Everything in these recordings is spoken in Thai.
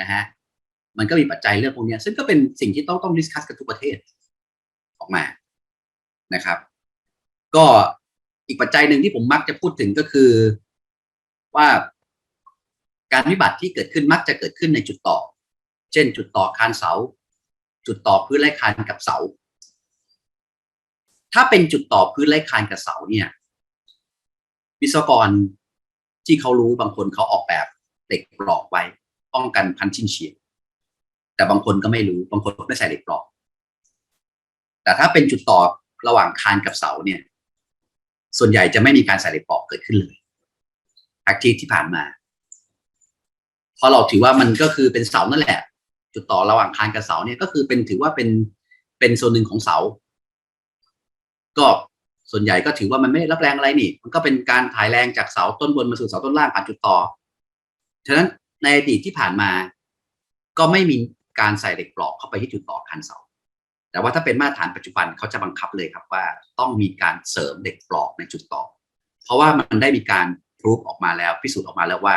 นะฮะมันก็มีปัจจัยเรื่องพวกนี้ซึ่งก็เป็นสิ่งที่ต้องต้องดิสคัสกันทุกประเทศออกมานะครับ ก็อีกปัจจัยหนึ่งที่ผมมักจะพูดถึงก็คือว่าการวิบัติที่เกิดขึ้นมักจะเกิดขึ้นในจุดต่อ เช่น จุดต่อคานเสา จุดต่อพื้นไร้คานกับเสา ถ้าเป็นจุดต่อพื้นไร้คานกับเสาเนี่ย วิศวกรที่เขารู้บางคนเขาออกแบบเหล็กปลอกไว้ ป้องกันพันชิ้นเฉียดแต่บางคนก็ไม่รู้บางคนไม่ใส่เหล็กปลอก แต่ถ้าเป็นจุดต่อระหว่างคานกับเสาเนี่ย ส่วนใหญ่จะไม่มีการใส่เหล็กปลอกเกิดขึ้นเลยอาทิตย์ที่ผ่านมาเพราะเราถือว่ามันก็คือเป็นเสานั่นแหละ จุดต่อระหว่างคานกับเสาเนี่ยก็คือเป็นถือว่าเป็นเป็นส่วนหนึ่งของเสา ก็ส่วนใหญ่ก็ถือว่ามันไม่รับแรงอะไรนี่ มันก็เป็นการถ่ายแรงจากเสาต้นบนมาสู่เสาต้นล่างผ่านจุดต่อ ฉะนั้น ในอดีตที่ผ่านมา ก็ไม่มีการใส่เหล็กปลอกเข้าไปที่จุดต่อคานเสา แต่ว่าถ้าเป็นมาตรฐานปัจจุบันเขาจะบังคับเลยครับว่า ต้องมีการเสริมเหล็กปลอกในจุดต่อ เพราะว่ามันได้มีการพิสูจออกมาแล้วพิสูจน์ออกมาแล้วว่า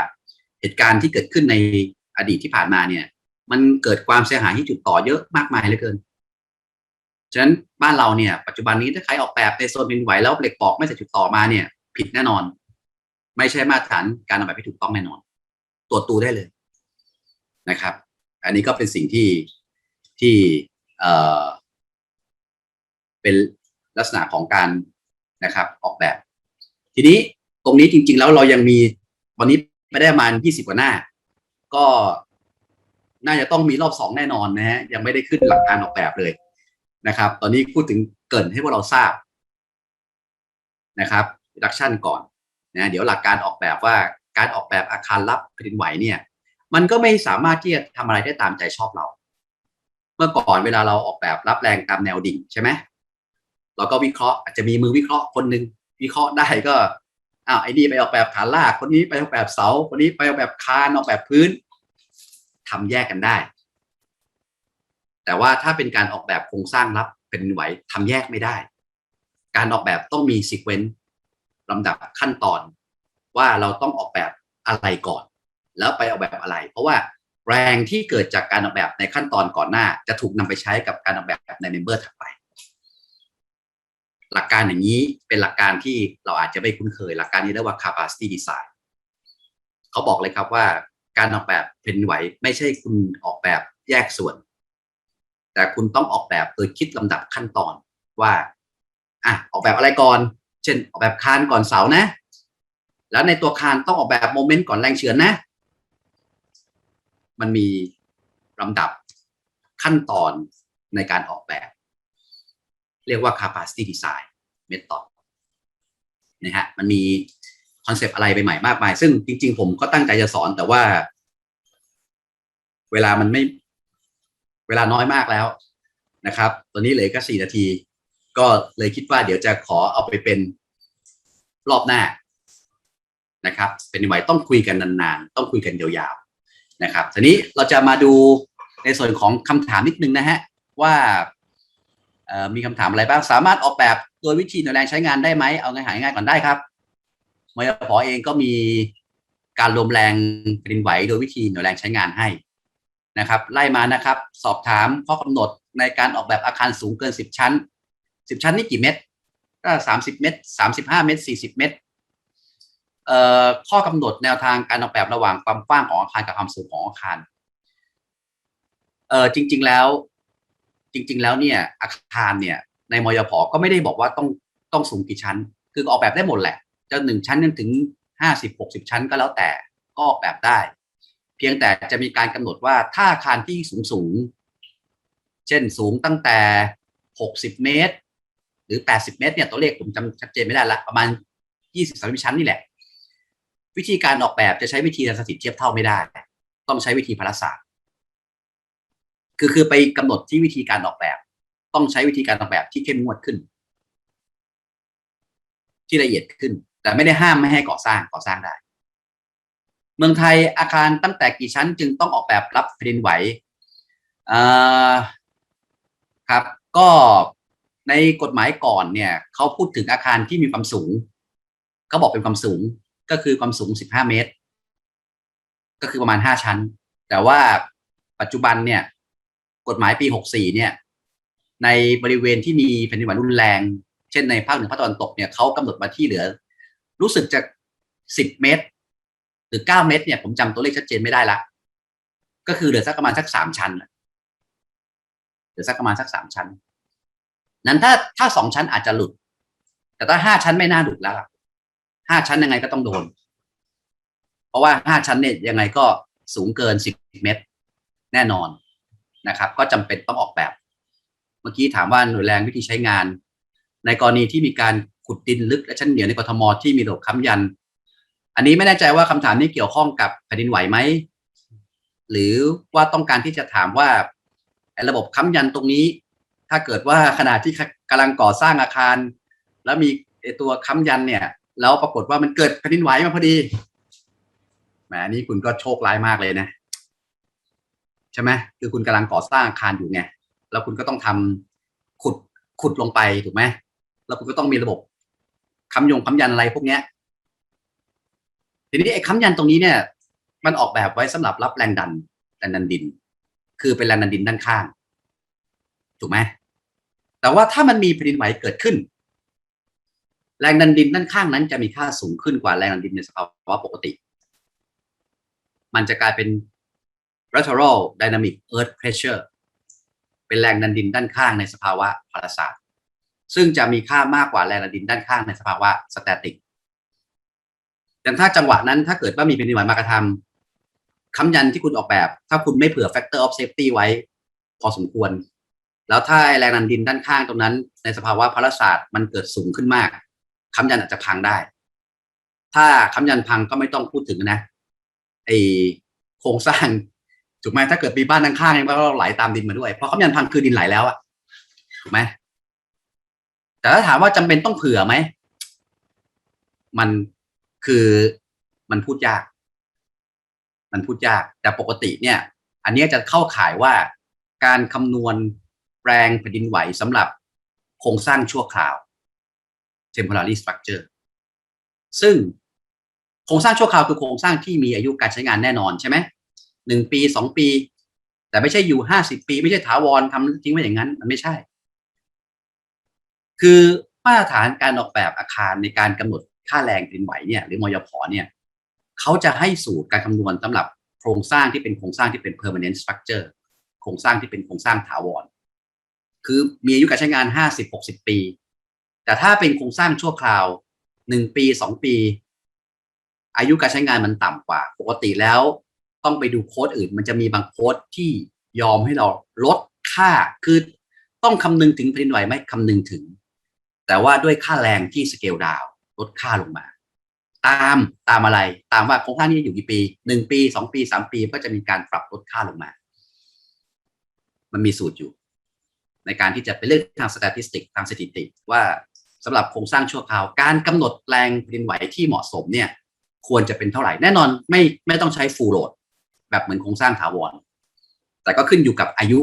เหตุการณ์ที่เกิดขึ้นในอดีตที่ผ่านมาเนี่ย มันเกิดความเสียหายที่จุดต่อเยอะมากมายเหลือเกินฉะนั้นบ้านเราเนี่ยปัจจุบันนี้ถ้าใครออกแบบในโซนเป็นไหวแล้วเหล็กปลอกไม่ใส่จุดต่อมาเนี่ย ผิดแน่นอน ไม่ใช่มาตรฐานการออกแบบที่ถูกต้องแน่นอน ตรวจตูได้เลยนะครับ อันนี้ก็เป็นสิ่งที่ที่เอ่อเป็นลักษณะของการนะครับ ออกแบบ ทีนี้ตรงนี้จริง ๆ แล้วเรายังมีวันนี้ไม่ได้ประมาณยี่สิบกว่าหน้า ก็น่าจะต้องมีรอบสองแน่นอนนะฮะยังไม่ได้ขึ้นหลักการออกแบบเลยนะครับ ตอนนี้พูดถึงเกินให้พวกเราทราบนะครับดักชั่นก่อนนะเดี๋ยวหลักการออกแบบว่า การออกแบบอาคารรับแผ่นดินไหวเนี่ย มันก็ไม่สามารถที่จะทำอะไรได้ตามใจชอบเรา เมื่อก่อนเวลาเราออกแบบรับแรงตามแนวดิ่งใช่ไหมเราก็วิเคราะห์อาจจะมีมือวิเคราะห์คนหนึ่งวิเคราะห์ได้ก็อ้าวไอ้นี่ไปออกแบบฐานรากคนนี้ไปออกแบบเสาคนนี้ไปออกแบบคานออกแบบพื้นทำแยกกันได้ แต่ว่าถ้าเป็นการออกแบบโครงสร้างรับเป็นไหวทำแยกไม่ได้ การออกแบบต้องมีซีเควนต์ลำดับขั้นตอน ว่าเราต้องออกแบบอะไรก่อน แล้วไปออกแบบอะไร เพราะว่าแรงที่เกิดจากการออกแบบในขั้นตอนก่อนหน้า จะถูกนำไปใช้กับการออกแบบในเมมเบอร์ถัดไป หลักการอย่างนี้เป็นหลักการที่เราอาจจะไม่คุ้นเคย หลักการนี้เรียกว่า capacity design เขาบอกเลยครับว่าการออกแบบเป็นไหวไม่ใช่คุณออกแบบแยกส่วน แต่คุณต้องออกแบบโดยคิดลำดับขั้นตอนว่าอะออกแบบอะไรก่อน เช่นออกแบบคานก่อนเสานะ แล้วในตัวคานต้องออกแบบโมเมนต์ก่อนแรงเฉือนนะ มันมีลำดับขั้นตอนในการออกแบบ เรียกว่า capacity design method นะฮะมันมีคอนเซปต์อะไรไปใหม่มากมาย ซึ่งจริง ๆ ผมก็ตั้งใจจะสอนแต่ว่า เวลามันไม่ เวลาน้อยมากแล้วนะครับ ตอนนี้เหลือแค่สี่นาที ก็เลยคิดว่าเดี๋ยวจะขอเอาไปเป็นรอบหน้า นะครับเป็นไหวต้องคุยกันนานๆ ต้องคุยกันยาวๆนะครับทีนี้เราจะมาดูในส่วนของคำถามนิดนึงนะฮะว่ามีคำถามอะไรบ้างสามารถออกแบบโดยวิธีหน่วยแรงใช้งานได้ไหมเอาง่ายๆง่ายก่อนได้ครับมยพอเองก็มีการรวมแรงแผ่นดินไหวโดยวิธีหน่วยแรงใช้งานให้นะครับ ไล่มานะครับ สอบถามข้อกำหนดในการออกแบบอาคารสูงเกิน 10 ชั้น 10 ชั้นนี่กี่เมตรก็30 เมตร 35 เมตร 40 เมตร ข้อกำหนดแนวทางการออกแบบระหว่างความกว้างของอาคารกับความสูงของอาคารเออจริง ๆแล้ว จริง ๆ แล้วเนี่ย อาคารเนี่ย ในมยพก็ไม่ได้บอกว่าต้องต้องสูงกี่ชั้น คือออกแบบได้หมดแหละจะหนึ่งชั้นจนถึงห้าสิบหกสิบชั้นก็แล้วแต่ก็ออกแบบได้ เพียงแต่จะมีการกำหนดว่าถ้าอาคารที่สูงสูงเช่นสูงตั้งแต่หกสิบเมตร หรือแปดสิบเมตรเนี่ยตัวเลขผมจำชัดเจนไม่ได้ละประมาณยี่สิบสามชั้นนี่แหละ วิธีการออกแบบจะใช้วิธีทางสถิตเทียบเท่าไม่ได้ ต้องใช้วิธีพารศาสตร์คือคือไปกำหนดที่วิธีการออกแบบ ต้องใช้วิธีการออกแบบที่เข้มงวดขึ้น ที่ละเอียดขึ้น แต่ไม่ได้ห้ามไม่ให้ก่อสร้างก่อสร้างได้ เมืองไทยอาคารตั้งแต่กี่ชั้น จึงต้องออกแบบรับแผ่นดินไหวครับ ก็ในกฎหมายก่อนเนี่ยเขาพูดถึงอาคารที่มีความสูงเขาบอกเป็นความสูง ก็คือความสูง 15 เมตร ก็คือประมาณ 5 ชั้น แต่ว่าปัจจุบันเนี่ย กฎหมายปี 64 เนี่ย ในบริเวณที่มีแผ่นดินไหวรุนแรง เช่นในภาคเหนือภาคตะวันตกเนี่ยเขากำหนดมาที่เหลือ รู้สึกจะ 10 เมตร หรือ 9 เมตร เนี่ย ผมจำตัวเลขชัดเจนไม่ได้ละ ก็คือเหลือสักประมาณสักสามชั้นเหลือสักประมาณสักสามชั้น นั้นถ้าถ้าสองชั้นอาจจะหลุด แต่ถ้าห้าชั้นไม่น่าหลุดแล้วล่ะ ห้าชั้นยังไงก็ต้องโดน เพราะว่าห้าชั้นเนี่ยยังไงก็สูงเกินสิบเมตร แน่นอนนะครับ ก็จำเป็นต้องออกแบบ เมื่อกี้ถามว่าหน่วยแรงวิธีใช้งาน ในกรณีที่มีการขุดดินลึกและชั้นเหนียวในกทมที่มีระบบค้ำยัน อันนี้ไม่แน่ใจว่าคำถามนี้เกี่ยวข้องกับแผ่นดินไหวไหมหรือว่าต้องการที่จะถามว่าระบบค้ำยันตรงนี้ ถ้าเกิดว่าขณะที่กำลังก่อสร้างอาคาร แล้วมีตัวค้ำยันเนี่ย แล้วปรากฏว่ามันเกิดแผ่นดินไหวมาพอดีแหมนี่คุณก็โชคร้ายมากเลยนะ ใช่ไหมคือคุณกำลังก่อสร้างอาคารอยู่ไงแล้วคุณก็ต้องทำขุดขุดลงไปถูกไหมแล้วคุณก็ต้องมีระบบค้ำยงค้ำยันอะไรพวกเนี้ยทีนี้ไอ้ค้ำยันตรงนี้เนี่ย มันออกแบบไว้สำหรับรับแรงดันแรงดันดิน คือเป็นแรงดันดินด้านข้าง ถูกไหมแต่ว่าถ้ามันมีแผ่นดินไหวเกิดขึ้น แรงดันดินด้านข้างนั้นจะมีค่าสูงขึ้นกว่าแรงดันดินในสภาวะปกติ มันจะกลายเป็น lateral dynamic earth pressure เป็นแรงดันดินด้านข้างในสภาวะพาราศาสตร์ซึ่งจะมีค่ามากกว่าแรงดันดินด้านข้างในสภาวะสแตติกแต่ถ้าจังหวะนั้นถ้าเกิดว่ามีแผ่นดินไหวมากระทำค้ำยันที่คุณออกแบบ ถ้าคุณไม่เผื่อ factor of safety ไว้ พอสมควร แล้วถ้าแรงดันดินด้านข้างตรงนั้น ในสภาวะพาราศาสตร์มันเกิดสูงขึ้นมาก ค้ำยันอาจจะพังได้ ถ้าค้ำยันพังก็ไม่ต้องพูดถึงนะไอโครงสร้างถูกไหมถ้าเกิดมีบ้านข้างๆเนี่ยมันก็ไหลตามดินมาด้วยเพราะค้ำยันพังคือดินไหลแล้วอะถูกไหมแต่ถ้าถามว่าจำเป็นต้องเผื่อไหมมันคือมันพูดยาก มันพูดยาก แต่ปกติเนี่ย อันนี้จะเข้าข่ายว่าการคำนวณแรงแผ่นดินไหวสำหรับโครงสร้างชั่วคราว temporary structure ซึ่งโครงสร้างชั่วคราวคือโครงสร้างที่มีอายุการใช้งานแน่นอนใช่ไหมหนึ่งปีสองปี แต่ไม่ใช่อยู่ห้าสิบปี ไม่ใช่ถาวรทำทิ้งไว้อย่างนั้น มันไม่ใช่ คือมาตรฐานการออกแบบอาคารในการกำหนดค่าแรงแผ่นดินไหวเนี่ยหรือมยพเนี่ยเขาจะให้สูตรการคำนวณสำหรับโครงสร้างที่เป็นโครงสร้างที่เป็น permanent structure โครงสร้างที่เป็นโครงสร้างถาวร คือมีอายุการใช้งานห้าสิบหกสิบปี แต่ถ้าเป็นโครงสร้างชั่วคราวหนึ่งปีสองปี อายุการใช้งานมันต่ำกว่า ปกติแล้วต้องไปดูโค้ดอื่น มันจะมีบางโค้ดที่ยอมให้เราลดค่าคือต้องคำนึงถึงแผ่นดินไหวไหมคำนึงถึง แต่ว่าด้วยค่าแรงที่สเกลดาวลดค่าลงมา ตามตามอะไรตามว่าโครงสร้างนี้อยู่กี่ปีหนึ่งปีสองปีสามปีก็จะมีการปรับลดค่าลงมา มันมีสูตรอยู่ ในการที่จะไปเลือกทางสถิติทางสถิติว่า สำหรับโครงสร้างชั่วคราว การกำหนดแรงแผ่นดินไหวที่เหมาะสมเนี่ยควรจะเป็นเท่าไหร่แน่นอนไม่ไม่ต้องใช้ฟูลโหลดแบบเหมือนโครงสร้างถาวร แต่ก็ขึ้นอยู่กับอายุ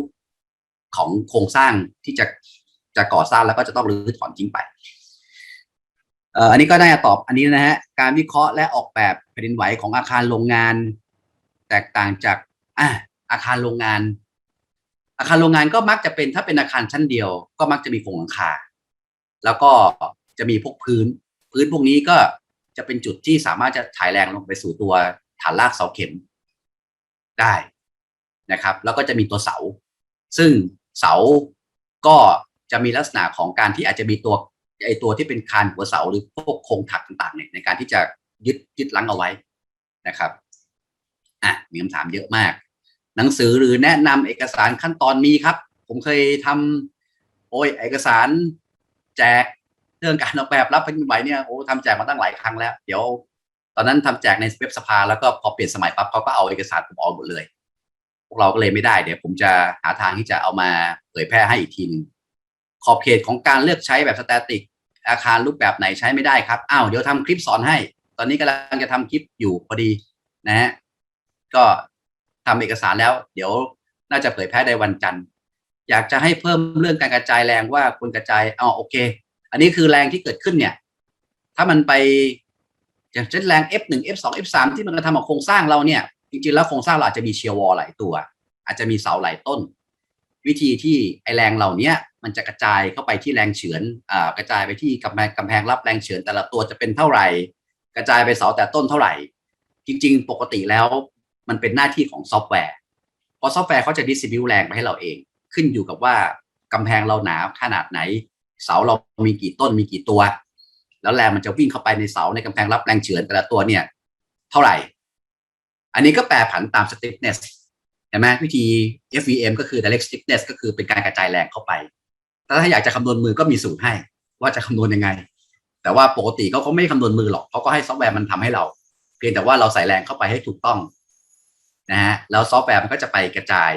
ของโครงสร้างที่จะจะก่อสร้างแล้วก็จะต้องรื้อถอนทิ้งไปเอ่ออันนี้ก็ได้ตอบอันนี้นะฮะการวิเคราะห์และออกแบบแผ่นดินไหวของอาคารโรงงาน แตกต่างจากอะอาคารโรงงาน อาคารโรงงานก็มักจะเป็นถ้าเป็นอาคารชั้นเดียว ก็มักจะมีโครงหลังคา แล้วก็จะมีพวกพื้น พื้นพวกนี้ก็จะเป็นจุดที่สามารถจะถ่ายแรงลงไปสู่ตัวฐานรากเสาเข็มได้นะครับ แล้วก็จะมีตัวเสา ซึ่งเสาก็จะมีลักษณะของการที่อาจจะมีตัวไอตัวที่เป็นคานหัวเสาหรือพวกโครงถักต่างๆเนี่ยในการที่จะยึดยึดลังเอาไว้นะครับอะมีคำถามเยอะมาก หนังสือหรือแนะนำเอกสารขั้นตอนมีครับ ผมเคยทำโอ้ยเอกสาร แจกเรื่องการออกแบบรับแผ่นดินไหวเนี่ยโอ้ทำแจกมาตั้งหลายครั้งแล้ว เดี๋ยว ตอนนั้นทำแจกในเว็บสภาแล้วก็พอเปลี่ยนสมัยปั๊บเขาก็เอาเอกสารผมออกหมดเลย พวกเราก็เลยไม่ได้เดี๋ยวผมจะหาทางที่จะเอามาเผยแพร่ให้อีกทีหนึงขอบเขตของการเลือกใช้แบบสแตติก อาคารรูปแบบไหนใช้ไม่ได้ครับอ้าวเดี๋ยวทำคลิปสอนให้ ตอนนี้กำลังจะทำคลิปอยู่พอดีนะฮะก็ทำเอกสารแล้ว เดี๋ยวน่าจะเผยแพร่ในวันจันทร์ อยากจะให้เพิ่มเรื่องการกระจายแรงว่าควรกระจายอ๋อโอเค อันนี้คือแรงที่เกิดขึ้นเนี่ย ถ้ามันไปอย่างเช่นแรง F1 F2 F3 ที่มันกระทำกับโครงสร้างเราเนี่ย จริงๆแล้วโครงสร้างเราอาจจะมีเชียร์วอลหลายตัว อาจจะมีเสาหลายต้น วิธีที่ไอแรงเหล่านี้มันจะกระจายเข้าไปที่แรงเฉือนอ่ากระจายไปที่กำแพงกำแพงรับแรงเฉือนแต่ละตัวจะเป็นเท่าไหร่ กระจายไปเสาแต่ต้นเท่าไหร่ จริง ๆ ปกติแล้วมันเป็นหน้าที่ของซอฟต์แวร์เพราะซอฟต์แวร์เขาจะดิส t ิบิวแรงไปให้เราเอง ขึ้นอยู่กับว่ากำแพงเราหนาขนาดไหน เสาเรามีกี่ต้นมีกี่ตัว แล้วแรงมันจะวิ่งเข้าไปในเสาในกำแพงรับแรงเฉือนแต่ละตัวเนี่ย เท่าไหร่ อันนี้ก็แปรผันตาม stiffness เห็นไหมวิธี FVM ก็คือ direct stiffness ก็คือเป็นการกระจายแรงเข้าไป แต่ถ้าอยากจะคำนวณมือก็มีสูตรให้ ว่าจะคำนวณยังไง แต่ว่าปกติเขาเขาไม่คำนวณมือหรอกเขาก็ให้ซอฟต์แวร์มันทำให้เรา เพียงแต่ว่าเราใส่แรงเข้าไปให้ถูกต้องนะฮะแล้วซอฟต์แวร์มันก็จะไปกระจาย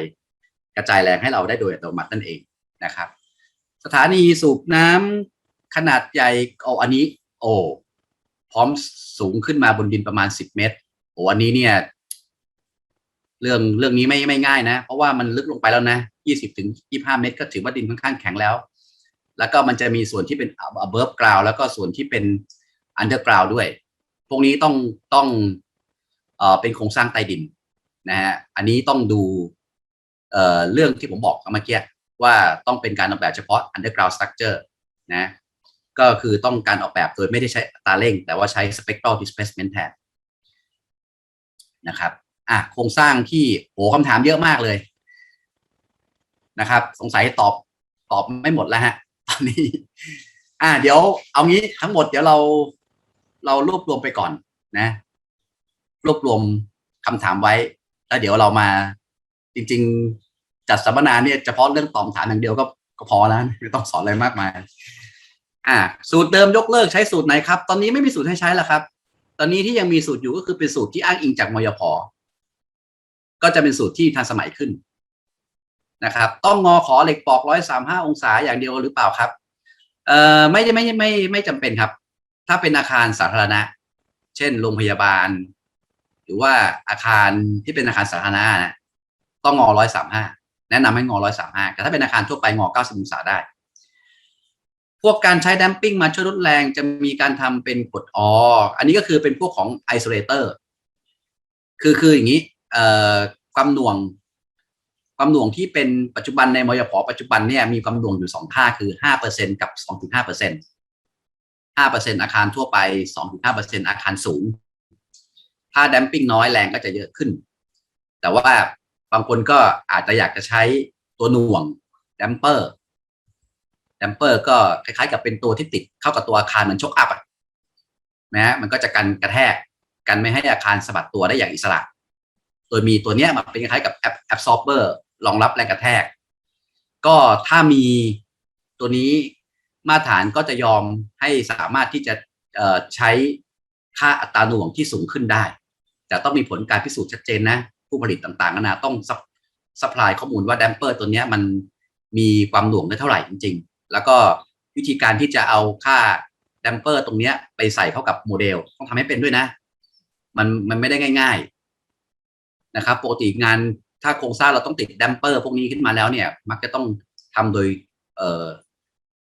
กระจายแรงให้เราได้โดยอัตโนมัตินั่นเองนะครับ สถานีสูบน้ำขนาดใหญ่โอ้อันนี้ โอ้พร้อมสูงขึ้นมาบนดินประมาณสิบเมตรโอ้อันนี้เนี่ย เรื่องเรื่องนี้ไม่ไม่ง่ายนะ เพราะว่ามันลึกลงไปแล้วนะยี่สิบถึงยี่ห้าเมตร ก็ถือว่าดินค่อนข้างแข็งแล้ว แล้วก็มันจะมีส่วนที่เป็น above ground แล้วก็ส่วนที่เป็น underground ด้วย พวกนี้ต้องต้องเอ่อเป็นโครงสร้างใต้ดินนะฮะ อันนี้ต้องดู เอ่อเรื่องที่ผมบอกเมื่อกี้ว่าต้องเป็นการออกแบบเฉพาะ underground structure นะก็คือต้องการออกแบบโดยไม่ได้ใช้ตาเร่ง แต่ว่าใช้ spectral displacement แทนนะครับอะโครงสร้างที่โหคำถามเยอะมากเลยนะครับ สงสัยตอบตอบไม่หมดแล้วฮะตอนนี้ อะเดี๋ยวเอางี้ทั้งหมดเดี๋ยวเราเรารวบรวมไปก่อนนะ รวบรวมคำถามไว้ แล้วเดี๋ยวเรามาจริง ๆ จัดสัมมนาเนี่ยเฉพาะเรื่องตอบถามอย่างเดียวก็ก็พอแล้วไม่ต้องสอนอะไรมากมาย อ่า สูตรเดิมยกเลิกใช้สูตรไหนครับ ตอนนี้ไม่มีสูตรให้ใช้แล้วครับ ตอนนี้ที่ยังมีสูตรอยู่ก็คือเป็นสูตรที่อ้างอิงจากมยพก็จะเป็นสูตรที่ทันสมัยขึ้นนะครับ ต้องงอขอเหล็กปอกร้อยสามห้าองศาอย่างเดียวหรือเปล่าครับ เอ่อไม่ไม่ไม่ไม่ไม่จำเป็นครับ ถ้าเป็นอาคารสาธารณะ เช่น โรงพยาบาล หรือว่าอาคารที่เป็นอาคารสาธารณะนะต้องงอร้อยสามห้า แนะนำให้งอร้อยสามห้าแต่ถ้าเป็นอาคารทั่วไปงอเก้าสิบองศาได้ พวกการใช้ดัมปิ้งมาช่วยลดแรงจะมีการทำเป็นกดอออันนี้ก็คือเป็นพวกของไอโซเลเตอร์คือคืออย่างนี้เอ่อความหน่วง ความหน่วงที่เป็นปัจจุบันในมยพปัจจุบันเนี่ยมีความหน่วงอยู่สองค่าคือห้าเปอร์เซ็นกับสองถึงห้าเปอร์เซ็นห้าเปอร์เซ็นอาคารทั่วไปสองถึงห้าเปอร์เซ็นอาคารสูง ถ้าดัมปิ้งน้อยแรงก็จะเยอะขึ้น แต่ว่า บางคนก็อาจจะอยากจะใช้ตัวหน่วงดัมเปอร์ดัมเปอร์ก็คล้ายๆ กับเป็นตัวที่ติดเข้ากับตัวอาคารเหมือนชกอัพอะนะมันก็จะกันกระแทกกันไม่ให้อาคารสะบัดตัวได้อย่างอิสระ โดยมีตัวเนี้ยมันเป็นคล้ายๆกับแอบซอร์เบอร์รองรับแรงกระแทก ก็ถ้ามีตัวนี้มาตรฐานก็จะยอมให้สามารถที่จะใช้ค่าอัตราหน่วงที่สูงขึ้นได้ แต่ต้องมีผลการพิสูจน์ชัดเจนนะ ผู้ผลิตต่างๆนานาต้องซัพพลายข้อมูลว่าแดมเปอร์ตัวนี้มันมีความหน่วงได้เท่าไหร่จริง ๆ แล้วก็วิธีการที่จะเอาค่าแดมเปอร์ตรงนี้ไปใส่เข้ากับโมเดล ต้องทำให้เป็นด้วยนะ มันมันไม่ได้ง่าย ๆนะครับปกติงานถ้าโครงสร้างเราต้องติดแดมเปอร์พวกนี้ขึ้นมาแล้วเนี่ย มักจะต้องทำโดยเอ่อ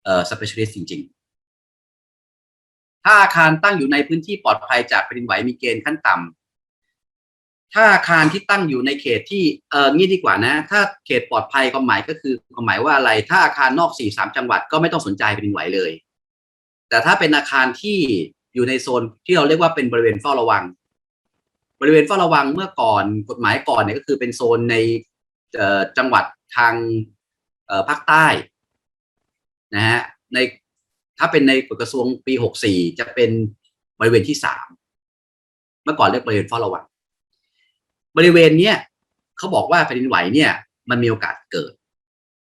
เอ่อ specialist จริง ๆ ถ้าอาคารตั้งอยู่ในพื้นที่ปลอดภัยจากแผ่นดินไหวมีเกณฑ์ขั้นต่ำ ถ้าอาคารที่ตั้งอยู่ในเขตที่เอองี้ดีกว่านะ ถ้าเขตปลอดภัยความหมายก็คือความหมายว่าอะไร ถ้าอาคารนอกสี่สามจังหวัดก็ไม่ต้องสนใจแผ่นดินไหวเลย แต่ถ้าเป็นอาคารที่อยู่ในโซนที่เราเรียกว่าเป็นบริเวณเฝ้าระวัง บริเวณเฝ้าระวังเมื่อก่อนกฎหมายก่อนเนี่ยก็คือเป็นโซนในจังหวัดทางภาคใต้นะฮะในถ้าเป็นในกฎกระทรวงปีหกสี่จะเป็นบริเวณที่สามเมื่อก่อนเรียกบริเวณเฝ้าระวัง บริเวณเนี้ยเขาบอกว่าแผ่นดินไหวเนี่ย มันมีโอกาสเกิด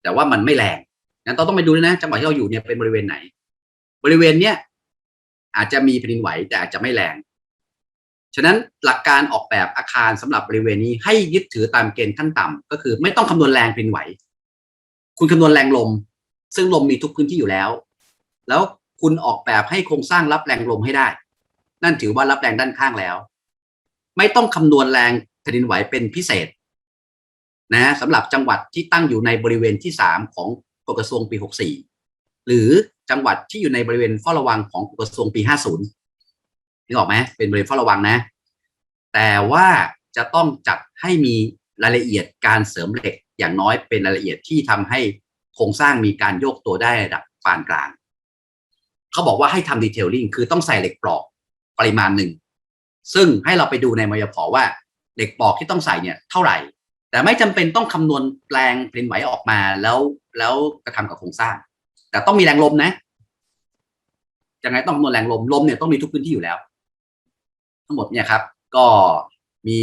แต่ว่ามันไม่แรงงั้นต้องต้องไปดูนะจังหวัดที่เราอยู่เนี่ยเป็นบริเวณไหน บริเวณเนี้ยอาจจะมีแผ่นดินไหวแต่อาจจะไม่แรงฉะนั้นหลักการออกแบบอาคารสำหรับบริเวณนี้ให้ยึดถือตามเกณฑ์ขั้นต่ำก็คือไม่ต้องคำนวณแรงแผ่นดินไหว คุณคำนวณแรงลม ซึ่งลมมีทุกพื้นที่อยู่แล้ว แล้วคุณออกแบบให้โครงสร้างรับแรงลมให้ได้ นั่นถือว่ารับแรงด้านข้างแล้ว ไม่ต้องคำนวณแรง แผ่นดินไหวเป็นพิเศษนะสำหรับจังหวัดที่ตั้งอยู่ในบริเวณที่สามของกฎกระทรวงปีหกสี่หรือจังหวัดที่อยู่ในบริเวณเฝ้าระวังของกฎกระทรวงปีห้าศูนย์นึกออกไหมเป็นบริเวณเฝ้าระวังนะ แต่ว่าจะต้องจัดให้มีรายละเอียดการเสริมเหล็กอย่างน้อยเป็นรายละเอียดที่ทำให้โครงสร้างมีการโยกตัวได้ระดับปานกลาง เขาบอกว่าให้ทำดีเทลลิ่งคือต้องใส่เหล็กปลอกปริมาณหนึ่ง ซึ่งให้เราไปดูในมยพว่า เหล็กปอกที่ต้องใส่เนี่ยเท่าไหร่ แต่ไม่จำเป็นต้องคำนวณแปลงแผ่นไหวออกมาแล้วแล้วกระทำกับโครงสร้าง แต่ต้องมีแรงลมนะยังไงต้องคำนวณแรงลมลมเนี่ยต้องมีทุกพื้นที่อยู่แล้ว ทั้งหมดเนี่ยครับ ก็มี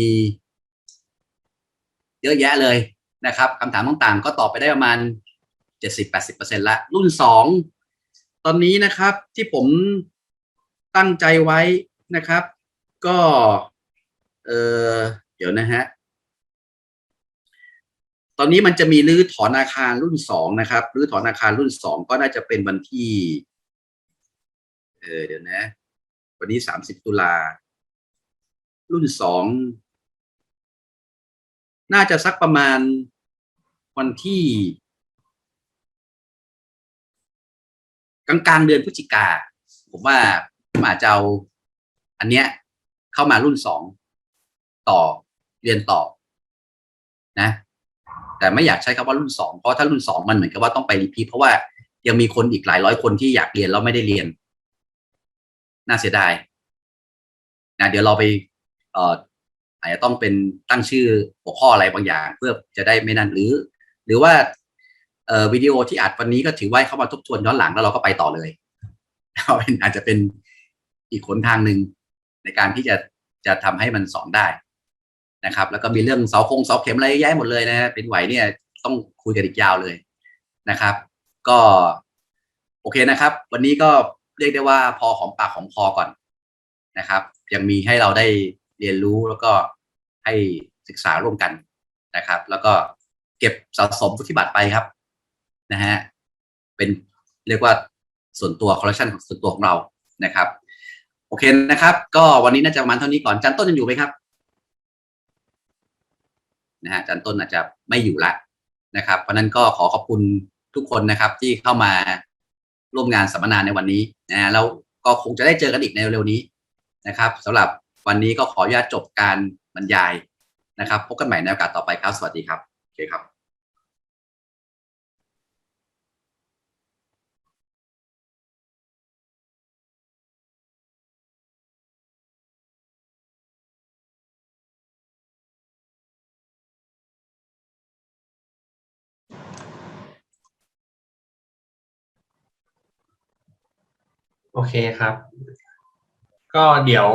เยอะแยะเลยนะครับคำถามต่างๆ ก็ตอบไปได้ประมาณ 70-80%ละ รุ่นสองตอนนี้นะครับที่ผมตั้งใจไว้นะครับ ก็ ออเดี๋ยวนะฮะ ตอนนี้มันจะมีรื้อถอนอาคารรุ่นสองนะครับรื้อถอนอาคารรุ่นสองก็น่าจะเป็นวันที่ เออเดี๋ยวนะ วันนี้สามสิบตุลา รุ่นสอง น่าจะสักประมาณวันที่กลางกลางๆเดือนพฤศจิกา ผมว่ามอาจจะเอาอันเนี้ยเข้ามารุ่นสอง ต่อเรียนต่อนะ แต่ไม่อยากใช้คำว่ารุ่นสองเพราะถ้ารุ่นสองมันเหมือนกับว่าต้องไปรีพีทเพราะว่ายังมีคนอีกหลายร้อยคนที่อยากเรียนแล้วไม่ได้เรียน น่าเสียดายนะเดี๋ยวเราไปเอ่ออาจจะต้องเป็นตั้งชื่อหัวข้ออะไรบางอย่าง เพื่อจะได้ไม่นั่นหรือ หรือว่าเอ่อวิดีโอที่อัดวันนี้ก็ถือไว้เข้ามาทบทวนย้อนหลังแล้วเราก็ไปต่อเลยเอาเป็นอาจจะเป็นอีกขนทางหนึ่งในการที่จะจะทำให้มันสอนได้ นะครับ แล้วก็มีเรื่องเสาคงเสาเข็มอะไรยอะแยะหมดเลยนะเป็นไหวเนี่ยต้องคุยกันอีกยาวเลยนะครับ ก็ โอเคนะครับ วันนี้ก็เรียกได้ว่าพอหอมปากหอมคอก่อนนะครับ ยังมีให้เราได้เรียนรู้แล้วก็ให้ศึกษาร่วมกันนะครับ แล้วก็เก็บสะสมวุฒิบัตรไปครับนะฮะเป็นเรียกว่าส่วนตัวคอลเลคชันของส่วนตัวของเรานะครับ โอเคนะครับ ก็วันนี้น่าจะประมาณเท่านี้ก่อนจันต้นยังอยู่ไหมครับ นะฮะจันต้นอาจจะไม่อยู่ละนะครับ เพราะนั้นก็ขอขอบคุณทุกคนนะครับที่เข้ามาร่วมงานสัมมนาในวันนี้นะฮะแล้วก็คงจะได้เจอกันอีกในเร็วนี้นะครับสำหรับวันนี้ก็ขออนุญาตจบการบรรยายนะครับ พบกันใหม่ในโอกาสต่อไปครับ สวัสดีครับโอเคครับ โอเคครับ ก็เดี๋ยว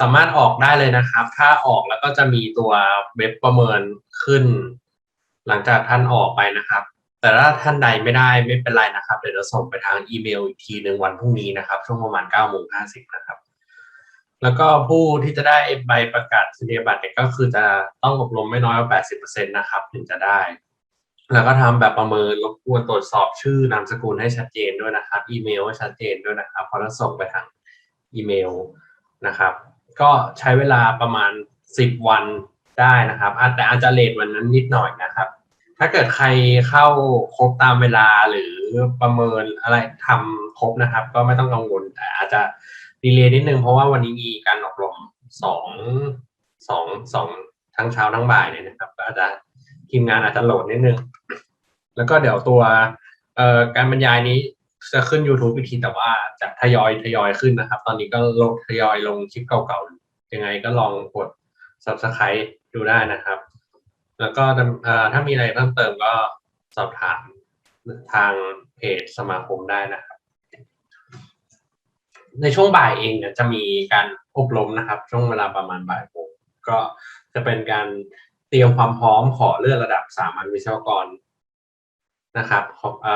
สามารถออกได้เลยนะครับ ถ้าออกแล้วก็จะมีตัวเว็บประเมินขึ้น หลังจากท่านออกไปนะครับ แต่ถ้าท่านใดไม่ได้ไม่เป็นไรนะครับ เดี๋ยวจะส่งไปทางอีเมลอีกทีหนึ่งวันพรุ่งนี้นะครับ ช่วงประมาณ9ก้าโมงห้าสิบนะครับ แล้วก็ผู้ที่จะได้ใบประกาศนียบัตรเนี่ยก็คือจะต้องอบรมไม่น้อยกว่า80%นะครับ ถึงจะได้ แล้วก็ทำแบบประเมินรบกวนตรวจสอบชื่อนามสกุลให้ชัดเจนด้วยนะครับ อีเมลให้ชัดเจนด้วยนะครับพอแล้วส่งไปทางอีเมลนะครับ ก็ใช้เวลาประมาณ 10 วันได้นะครับอาจแต่อาจจะเลทวันนั้นนิดหน่อยนะครับ ถ้าเกิดใครเข้าครบตามเวลาหรือประเมินอะไรทำครบนะครับ ก็ไม่ต้องกังวลแต่อาจจะดีเลย์นิดนึงเพราะว่าวันนี้มีการอบรมสองสองสองทั้งเช้าทั้งบ่ายเนี่ยนะครับ ก็อาจจะ ทีมงานอาจจะโหลดนิดนึง แล้วก็เดี๋ยวตัวเอ่อการบรรยายนี้จะขึ้น YouTube อีกทีแต่ว่าจะทยอยทยอยขึ้นนะครับ ตอนนี้ก็ลงทยอยลงคลิปเก่าๆ ยังไงก็ลองกด Subscribe ดูได้นะครับ แล้วก็ถ้ามีอะไรเพิ่มเติมก็สอบถามทางเพจสมาคมได้นะครับ ในช่วงบ่ายเองเนี่ยจะมีการอบรมนะครับ ช่วงเวลาประมาณบ่ายโมงก็จะเป็นการ เตรียมความพร้อมขอเลื่อนระดับสามัญวิศวกรนะครับของอ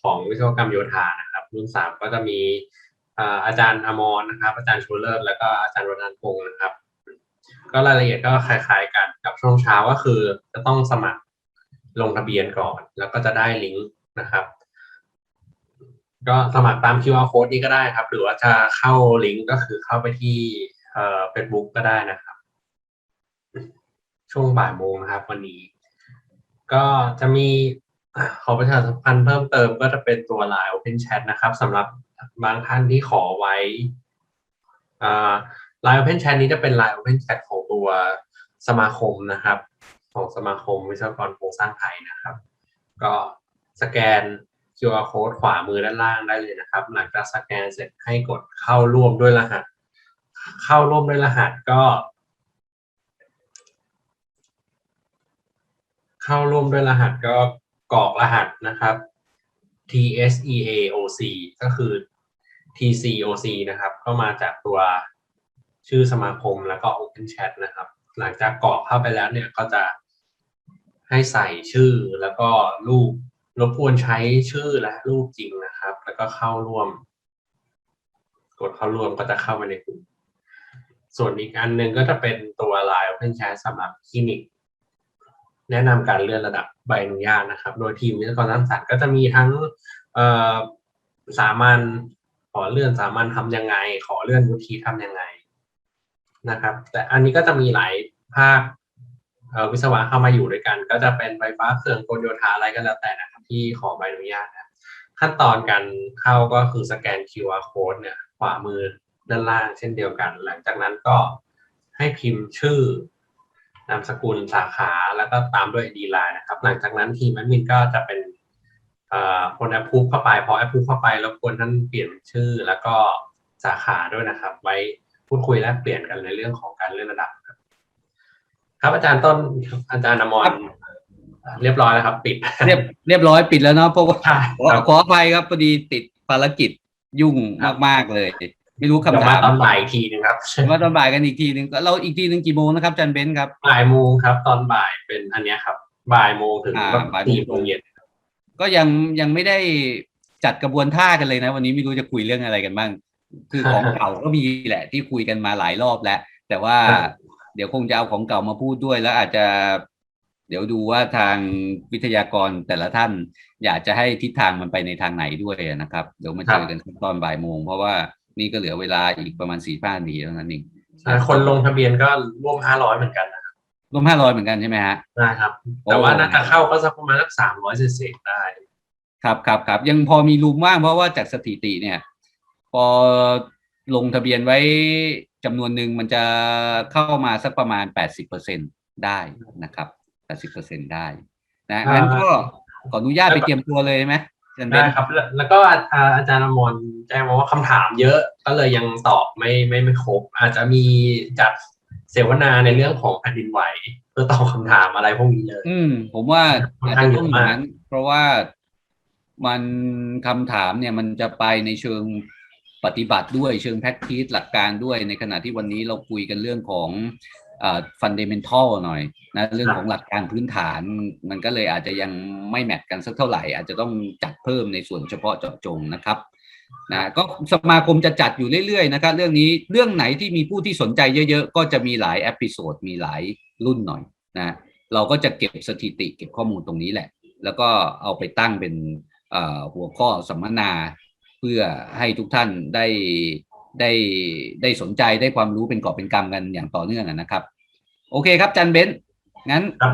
ของวิศวกรรมโยธานะครับ รุ่นสามก็จะมีอาจารย์อมรนะครับ อาจารย์ชูเลิศแล้วก็อาจารย์วรันพงศ์นะครับ ก็รายละเอียดก็คล้ายๆกันกับช่วงเช้าก็คือจะต้องสมัครลงทะเบียนก่อน แล้วก็จะได้ลิงก์นะครับ ก็สมัครตาม QR code นี้ก็ได้ครับ หรือว่าจะเข้าลิงก์ก็คือเข้าไปที่เอ่อ Facebook ก็ได้นะครับ ช่วงบ่ายโมงนะครับ วันนี้ ก็จะมีขอประชาสัมพันธ์เพิ่มเติมก็จะเป็นตัว Line Open Chat นะครับสำหรับบางท่านที่ขอไว้อ่า Line Open Chat นี้จะเป็น Line Open Chat ของตัวสมาคมนะครับ ของสมาคมวิศวกรโครงสร้างไทยนะครับ ก็สแกน QR code ขวามือด้านล่างได้เลยนะครับ หลังจากสแกนเสร็จให้กดเข้าร่วมด้วยรหัส เข้าร่วมด้วยรหัสก็ เข้าร่วมด้วยรหัสก็กรอกรหัสนะครับ TSEAOC ก็คือ TCOC นะครับ ก็มาจากตัวชื่อสมาคมแล้วก็ Open Chat นะครับ หลังจากกรอกเข้าไปแล้วเนี่ยก็จะให้ใส่ชื่อแล้วก็รูปรบกวนใช้ชื่อและรูปจริงนะครับ แล้วก็เข้าร่วม กดเข้าร่วมก็จะเข้าไปในกลุ่มส่วนอีกอันหนึ่งก็จะเป็นตัว Line Open Chat สำหรับคลินิก แนะนำการเลื่อนระดับใบอนุญาตนะครับ โดยทีมวิศวกรสร้างสรรค์ก็จะมีทั้งสามัญขอเลื่อนสามัญทำยังไง ขอเลื่อนวุฒิทำยังไงนะครับ แต่อันนี้ก็จะมีหลายภาควิศวะเข้ามาอยู่ด้วยกัน ก็จะเป็นไฟฟ้าเครื่องกลโยธาอะไรก็แล้วแต่นะครับที่ขอใบอนุญาตนะขั้นตอนการเข้าก็คือสแกน QR code เนี่ยขวามือด้านล่างเช่นเดียวกัน หลังจากนั้นก็ให้พิมพ์ชื่อ นามสกุลสาขาแล้วก็ตามด้วย ID line นะครับ หลังจากนั้นทีมแอดมินก็จะเป็นเอ่อคนแอปพูเข้าไปพอแอปพูเข้าไปแล้วควรท่านเปลี่ยนชื่อแล้วก็สาขาด้วยนะครับ ไว้พูดคุยแลกเปลี่ยนกันในเรื่องของการเลื่อนระดับครับ ครับอาจารย์ต้นอาจารย์อมรเรียบร้อยแล้วครับ ปิด เรียบเรียบร้อยปิดแล้วเนาะเพราะว่าใช่ขอครับขออภัยครับพอดีติดภารกิจยุ่งมากๆเลย ไม่รู้เดี๋ยวคำมาถามตอนบ่ายอีกทีหนึงครับว่าตอนบ่ายกันอีกทีหนึ่งก็เราอีกทีหนึ่งกี่โมงนะครับอาจันเบนซ์ครับบ่ายโมงครับ ตอนบ่ายเป็นอันเนี้ยครับ บ่ายโมงถึงอ่าแบบบ่ายโมงสี่โมงเย็นก็ยังยังไม่ได้จัดกระบวนท่ากันเลยนะ วันนี้ไม่รู้จะคุยเรื่องอะไรกันบ้าง คือของเก่าก็มีแหละ ที่คุยกันมาหลายรอบแล้ว แต่ว่าครับเดี๋ยวคงจะเอาของเก่ามาพูดด้วยแล้วอาจจะเดี๋ยวดูว่าทางวิทยากรแต่ละท่าน อยากจะให้ทิศทางมันไปในทางไหนด้วยนะครับ เดี๋ยวมาเจอกันตอนบ่ายโมงเพราะว่า นี่ก็เหลือเวลาอีกประมาณสี่ห้านาทีเท่านั้นเองใช่คนลงทะเบียนก็ร่วมห้าร้อยเหมือนกันนะครับรวมห้าร้อยเหมือนกันใช่ไหมฮะนะครับโอ้แต่ว่าน่าจะเข้าก็สักประมาณสักสามร้อยเศษๆได้ ครับครับครับยังพอมีรูมว่างเพราะว่าจากสถิติเนี่ย พอลงทะเบียนไว้จำนวนหนึ่งมันจะเข้ามาสักประมาณแปดสิบเปอร์เซ็นได้นะครับแปดสิบเปอร์เซ็นได้นะงั้นก็ขออนุญาตไปเตรียมตัวเลยไหมอาจารย์เบ ได้นครับ แล้วแล้วก็อ่าอาจารย์อมรแจ้งมาว่าคำถามเยอะก็เลยยังตอบไม่ไม่ไม่ครบ อาจจะมีจัดเสวนาในเรื่องของแผ่นดินไหวเพื่อตอบคำถามอะไรพวกนี้เลยอืม ผมว่าค่อนอาจข้างจะเยต้ออะงอย่ามากงนั้นเพราะว่ามันคำถามเนี่ยมันจะไปในเชิงปฏิบัติด้วยเชิงแพ็กทีสหลักการด้วยในขณะที่วันนี้เราคุยกันเรื่องของ ฟันเดเมนทัลหน่อยนะเรื่องของหลักการพื้นฐาน มันก็เลยอาจจะยังไม่แมทกันสักเท่าไหร่ อาจจะต้องจัดเพิ่มในส่วนเฉพาะเจาะจงนะครับนะก็สมาคมจะจัดอยู่เรื่อยๆนะครับเรื่องนี้เรื่องไหนที่มีผู้ที่สนใจเยอะๆ ก็จะมีหลายเอพิโซดมีหลายรุ่นหน่อยนะเราก็จะเก็บสถิติเก็บข้อมูลตรงนี้แหละ แล้วก็เอาไปตั้งเป็นเอ่อหัวข้อสัมมนา เพื่อให้ทุกท่านได้ ได้ได้สนใจได้ความรู้เป็นกอบเป็นกำกันอย่างต่อเนื่องอะนะครับ โอเคครับจันเบนซ์งั้นครับ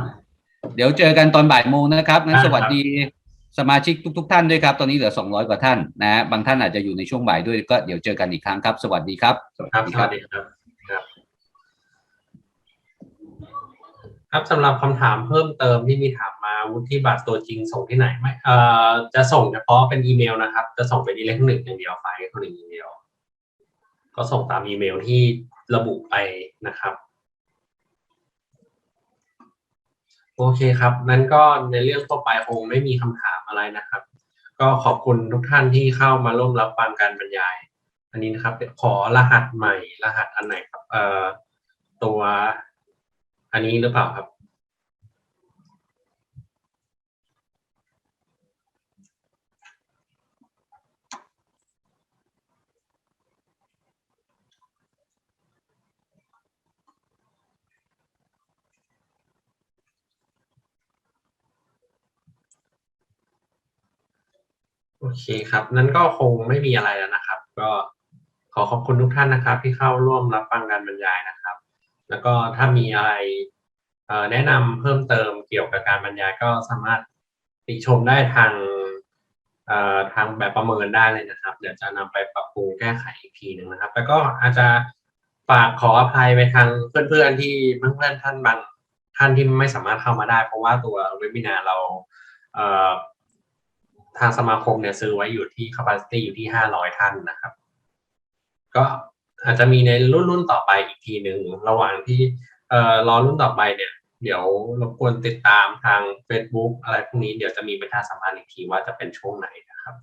เดี๋ยวเจอกันตอนบ่ายโมงนะครับงั้นได้คสรับวัสดีสมาชิกทุกๆท่านด้วยครับ ตอนนี้เหลือ 200 กว่าท่านนะฮะบางท่านอาจจะอยู่ในช่วงบ่ายด้วยก็เดี๋ยวเจอกันอีกครั้งครับ สวัสดีครับครับสวัสดีครับครับ ครับสำหรับคำถามเพิ่มเติมที่มีถามมาวุฒิบัตรตัวจริงส่งที่ไหนไม่เอ่อจะส่งเฉพาะเป็นอีเมลนะครับ จะส่งเป็นอิเล็กทรอนิกส์อย่างเดียวไฟล์อิเล็กทรอนิกส์อย่างเดียว ก็ส่งตามอีเมลที่ระบุไปนะครับโอเคครับนั้นก็ในเรื่องทั่วไปคงไม่มีคำถามอะไรนะครับ ก็ขอบคุณทุกท่านที่เข้ามาร่วมรับฟังการบรรยาย อันนี้นะครับขอรหัสใหม่ รหัสอันไหนครับเอ่อตัวอันนี้หรือเปล่าครับ โอเคครับนั้นก็คงไม่มีอะไรแล้วนะครับ ก็ขอขอบคุณทุกท่านนะครับ ที่เข้าร่วมรับฟังการบรรยายนะครับ แล้วก็ถ้ามีอะไรแนะนำเพิ่มเติมเกี่ยวกับการบรรยายก็สามารถติชมได้ทางทางแบบประเมินได้เลยนะครับ เดี๋ยวจะนำไปปรับปรุงแก้ไขอีกทีหนึ่งนะครับ แล้วก็อาจจะฝากขออภัยไปทางเพื่อนๆที่เพื่อนๆท่านบางท่านท่านที่ไม่สามารถเข้ามาได้ เพราะว่าตัวเว็บ i นาเราเอ่อ ทางสมาคมเนี่ยซื้อไว้อยู่ที่ capacity อยู่ที่ห้าร้อยท่านนะครับ ก็อาจจะมีในรุ่นรุ่นต่อไปอีกทีหนึ่งระหว่างที่เอ่อรอรุ่นต่อไปเนี่ย เดี๋ยวรบกวนติดตามทาง Facebook อะไรพวกนี้เดี๋ยวจะมีประชาสัมพันธ์อีกทีว่าจะเป็นช่วงไหนนะครับ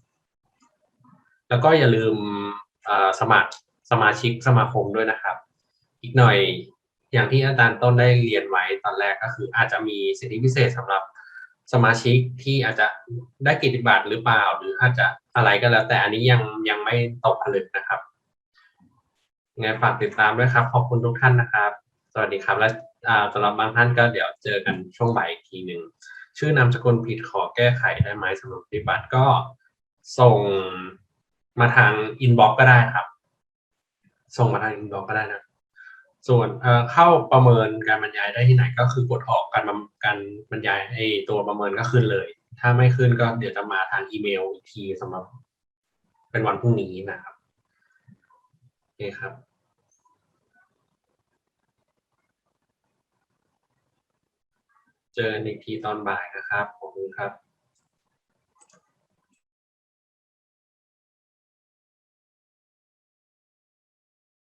แล้วก็อย่าลืมสมัครสมาชิกสมาคมด้วยนะครับ อีกหน่อยอย่างที่อาจารย์ต้นได้เรียนไว้ตอนแรกก็คืออาจจะมีสิทธิพิเศษสำหรับ สมาชิกที่อาจจะได้กิจบัตรหรือเปล่า หรืออาจจะอะไรก็แล้ว แต่อันนี้ยังยังไม่ตกผลึกนะครับงไงฝากติดตามด้วยครับ ขอบคุณทุกท่านนะครับ สวัสดีครับ และสำหรับบางท่านก็เดี๋ยวเจอกันช่วงบ่ายอีกทีหนึ่งชื่อนามสกุลผิดขอแก้ไขได้ไหมสำหรับปฏิบัติก็ส่งมาทางอินบ็อกก็ได้ครับ ส่งมาทางอินบ็อกก็ได้นะ ส่วนเข้าประเมินการบรรยายได้ที่ไหนก็คือกดออกการบำการบรรยายไอ้ตัวประเมินก็ขึ้นเลย ถ้าไม่ขึ้นก็เดี๋ยวจะมาทางอีเมลอีกทีสำหรับเป็นวันพรุ่งนี้นะครับโอเคครับเจอกันอีกทีตอนบ่ายนะครับขอบคุณครับ